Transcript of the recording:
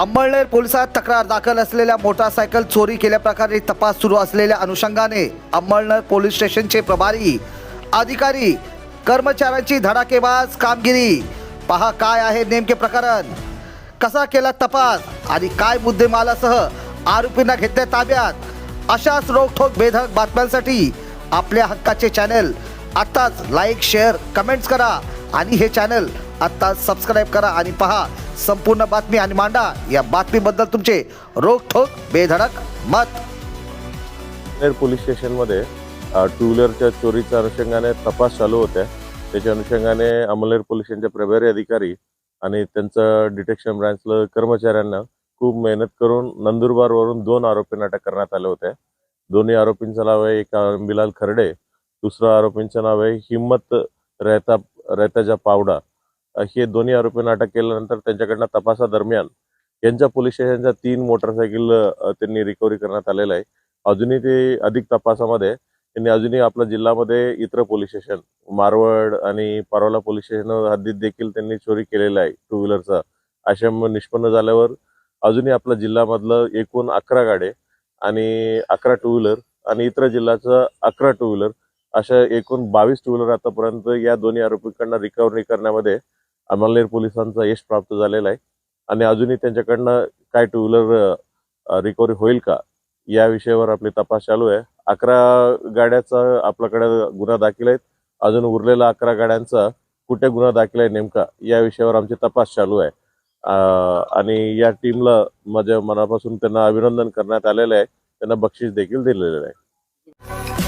अंबळनेर पोलिसात तक्रार दाखल असलेल्या मोटारसायकल चोरी केल्याप्रकारे तपास सुरू असलेल्या अनुषंगाने अंबळनेर पोलीस स्टेशनचे प्रभारी अधिकारी कर्मचाऱ्यांची धडाकेबाज कामगिरी. पहा काय आहे नेमके प्रकरण. कसा केला तपास आणि काय मुद्देमालासह आरोपींना घेतल्या ताब्यात. अशाच रोखोक बेधक बातम्यांसाठी आपल्या हक्काचे चॅनल आत्ताच लाईक शेअर कमेंट्स करा आणि हे चॅनल आत्ताच सबस्क्राईब करा आणि पहा संपूर्ण बातमी आणि मांडा. या बातमीबद्दल तुमचे रोखोक बेधडक मत. पोलीस स्टेशनमध्ये टू व्हीलरच्या चोरीच्या अनुषंगाने तपास चालू होत्या. त्याच्या अनुषंगाने अमलेर पोलिसांचे प्रभारी अधिकारी आणि त्यांचं डिटेक्शन ब्रांचला कर्मचाऱ्यांना खूप मेहनत करून नंदुरबारवरून दोन आरोपींना अटक करण्यात आले होते. दोन्ही आरोपींचं नाव आहे एक बिलाल खर्डे दुसऱ्या आरोपींचं नाव आहे हिम्मत रहता रहताजा पावडा. हे दोन्ही आरोपींना अटक केल्यानंतर त्यांच्याकडनं तपासादरम्यान यांच्या पोलीस स्टेशनच्या तीन मोटरसायकल त्यांनी रिकव्हरी करण्यात आलेलं आहे. अजूनही ते अधिक तपासामध्ये त्यांनी अजूनही आपल्या जिल्ह्यामध्ये इतर पोलीस स्टेशन मारवड आणि पारोला पोलीस स्टेशन हद्दीत देखील त्यांनी चोरी केलेला आहे टू व्हीलरचा अशा निष्पन्न झाल्यावर अजूनही आपल्या जिल्ह्यामधलं एकूण अकरा गाडे आणि अकरा टू व्हीलर आणि इतर जिल्ह्याचं अकरा टू व्हीलर अशा एकूण बावीस टू व्हीलर आतापर्यंत या दोन्ही आरोपींकडनं रिकव्हरी करण्यामध्ये अमलनेर पोलिसांचा यश प्राप्त झालेला आहे. आणि अजूनही त्यांच्याकडनं काय टू व्हीलर रिकव्हरी होईल का या विषयावर आपली तपास चालू आहे. अकरा गाड्याचा आपल्याकडे गुन्हा दाखल आहेत. अजून उरलेला अकरा गाड्यांचा कुठे गुन्हा दाखल आहे नेमका या विषयावर आमची तपास चालू आहे. आणि या टीमला माझ्या मनापासून त्यांना अभिनंदन करण्यात आलेलं आहे. त्यांना बक्षीस देखील दिलेलं आहे.